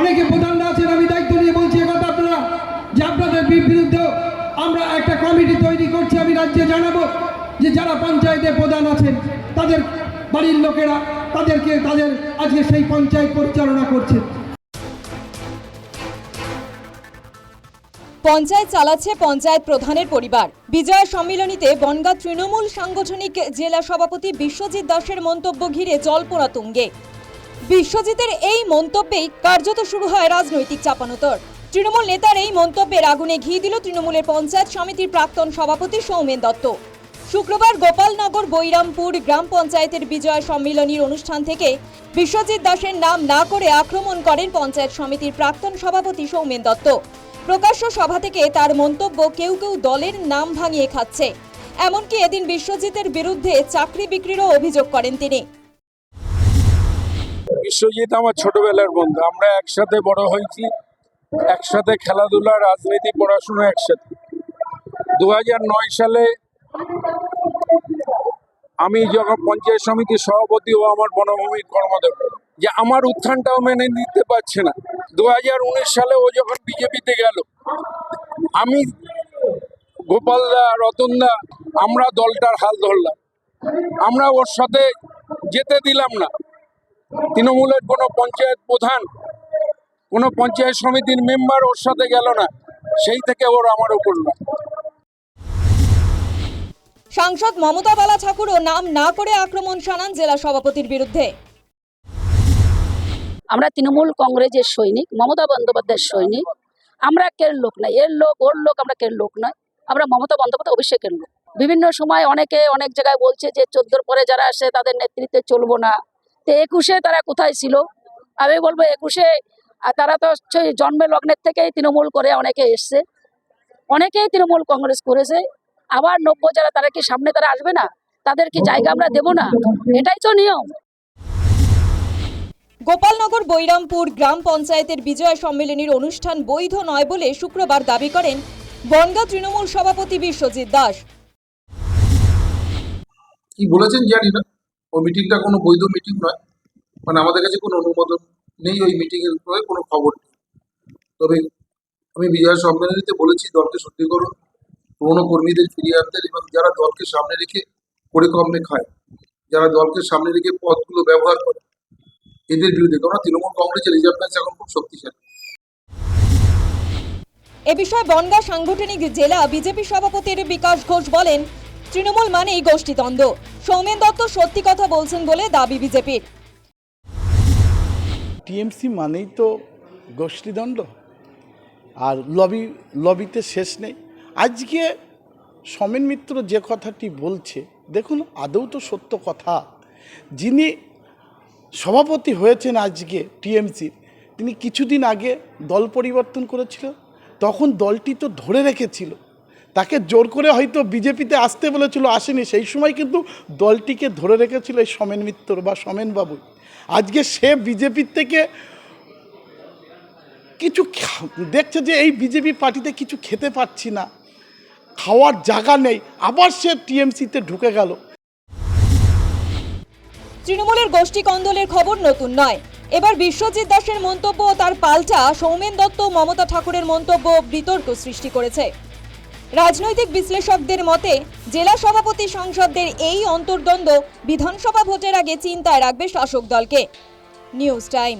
অনেকে প্রধানরা আছেন, আমি দায়িত্ব নিয়ে বলছি একথা আপনারা যে আপনাদের বিরুদ্ধেও আমরা একটা কমিটি তৈরি করছি, আমি রাজ্যে জানাব যে যারা পঞ্চায়েতের প্রধান আছেন, তাদের বাড়ির লোকেরা তাদেরকে, তাদের আজকে সেই পঞ্চায়েত পরিচালনা করছে। পঞ্চায়েত চালাচ্ছে পঞ্চায়েত প্রধানের পরিবার। বিজয় সম্মিলনীতে বনগাঁ তৃণমূল সাংগঠনিক জেলা সভাপতি বিশ্বজিৎ দাসের মন্তব্য ঘিরে জল্পনা তুঙ্গে। বিশ্বজিতের এই মন্তব্যেই কার্যত শুরু হয় রাজনৈতিক চাপানোতর। তৃণমূল নেতার এই মন্তব্যের আগুনে ঘি দিল তৃণমূলের পঞ্চায়েত সমিতির প্রাক্তন সভাপতি সৌমেন দত্ত। শুক্রবার গোপালনগর, বৈরামপুর গ্রাম পঞ্চায়েতের বিজয় সম্মিলনীর অনুষ্ঠান থেকে বিশ্বজিৎ দাসের নাম না করে আক্রমণ করেন পঞ্চায়েত সমিতির প্রাক্তন সভাপতি সৌমেন দত্ত। প্রকাশ্য সভা থেকে তার মন্তব্য কেউ কেউ দলের নাম ভাঙিয়ে খাচ্ছে। এমনকি এদিন বিশ্বজিতের বিরুদ্ধে চাকরি বিক্রিরও অভিযোগ করেন তিনি। বিশ্বজিৎ আমার ছোটবেলার বন্ধু। আমরা একসাথে বড় হয়েছি, একসাথে খেলাধুলা, রাজনীতি, পড়াশোনা একসাথে। দু সালে আমি যখন পঞ্চায়েত সমিতির সভাপতি ও আমার বনভূমির কর্মদক্ষ, যে আমার উত্থানটাও মেনে নিতে পারছে না। দু হাজার উনিশ সালে ও যখন বিজেপিতে গেল, আমি গোপালদা রতনদা আমরা দলটার হাল ধরলাম। আমরা ওর সাথে যেতে দিলাম না। তৃণমূলের কোনো পঞ্চায়েত প্রধান কোনো পঞ্চায়েত সমিতির মেম্বার ওর সাথে গেল না। সেই থেকে ওর আমার ওপর না সাংসদ মমতা বালা ঠাকুরও নাম না করে আক্রমণ শানান জেলা সভাপতির বিরুদ্ধে। আমরা তৃণমূল কংগ্রেসের সৈনিক মমতা বন্দ্যোপাধ্যায়ের সৈনিক। আমরা কের লোক নয়? এর লোক ওর লোক আমরা কের লোক নয়? আমরা মমতা বন্দ্যোপাধ্যায় অভিষেকের লোক। বিভিন্ন সময় অনেকে অনেক জায়গায় বলছে যে চোদ্দোর পরে যারা আসে তাদের নেতৃত্বে চলবো না। তো একুশে তারা কোথায় ছিল? আমি বলব একুশে আর তারা তো হচ্ছে জন্মে লগ্নের থেকেই তৃণমূল করে অনেকে এসছে। অনেকেই তৃণমূল কংগ্রেস করেছে। আবার নব্য যারা তারা কি সামনে তারা আসবে না? তাদের কি জায়গা আমরা দেবো না? এটাই তো নিয়ম। গোপালনগর বৈরামপুর গ্রাম পঞ্চায়েতের বিজয় সম্মেলনীর অনুষ্ঠান বৈধ নয় বলে শুক্রবার দাবি করেন বনগাঁ তৃণমূল সভাপতি বিশ্বজিৎ দাস। কি বলেছেন জানি না। ওই মিটিংটা কোনো বৈধ মিটিং নয়। মানে আমাদের কাছে কোনো অনুমোদন নেই ওই মিটিং এর উপরে, কোনো খবর নেই। তবে আমি বিজয় সম্মেলনীতে বলেছি দলকে করুন, পুরনো কর্মীদের ফিরিয়ে আনতে এবং যারা দলকে সামনে রেখে পরিকর্মে খায়, যারা দলকে সামনে রেখে পদগুলো ব্যবহার করে, এদের বিরুদ্ধে কারণ তৃণমূল কংগ্রেসের রিজার্ভ ব্যাংক এখন খুব শক্তিশালী। এ বিষয়ে বনগাঁ সাংগঠনিক জেলা বিজেপি সভাপতির বিকাশ ঘোষ বলেন তৃণমূল মানেই গোষ্ঠীদ্বন্দ্ব। সৌমেন দত্ত সত্যি কথা বলছেন বলে দাবি বিজেপির। টিএমসি মানেই তো গোষ্ঠীদণ্ড আর লবি, লবিতে শেষ নেই। আজকে সমেন মিত্র যে কথাটি বলছে, দেখুন, আদৌ তো সত্য কথা। যিনি সভাপতি হয়েছেন আজকে টিএমসির তিনি কিছুদিন আগে দল পরিবর্তন করেছিল। তখন দলটি তো ধরে রেখেছিল। তাকে জোর করে হয়তো বিজেপিতে আসতে বলেছিল, আসেনি। সেই সময় কিন্তু দলটিকে ধরে রেখেছিল এই সমেন মিত্র বা সমেনবাবু। আজকে সে বিজেপির থেকে কিছু দেখছে যে এই বিজেপি পার্টিতে কিছু খেতে পাচ্ছি না। খাওয়ার জায়গা নেই। আবার সে টিএমসিতে ঢুকে গেল। তৃণমূলের গোষ্ঠী কন্দলের খবর নতুন নয়। এবার বিশ্বজিৎ দাসের মন্তব্য তার পাল্টা, সৌমেন দত্ত মমতা ঠাকুরের মন্তব্য বিতর্ক সৃষ্টি করেছে। রাজনৈতিক বিশ্লেষকদের মতে, জেলা সভাপতি সংসদদের এই অন্তর্দ্বন্দ্ব বিধানসভা ভোটের আগে চিন্তায় রাখবে শাসক দলকে। News time.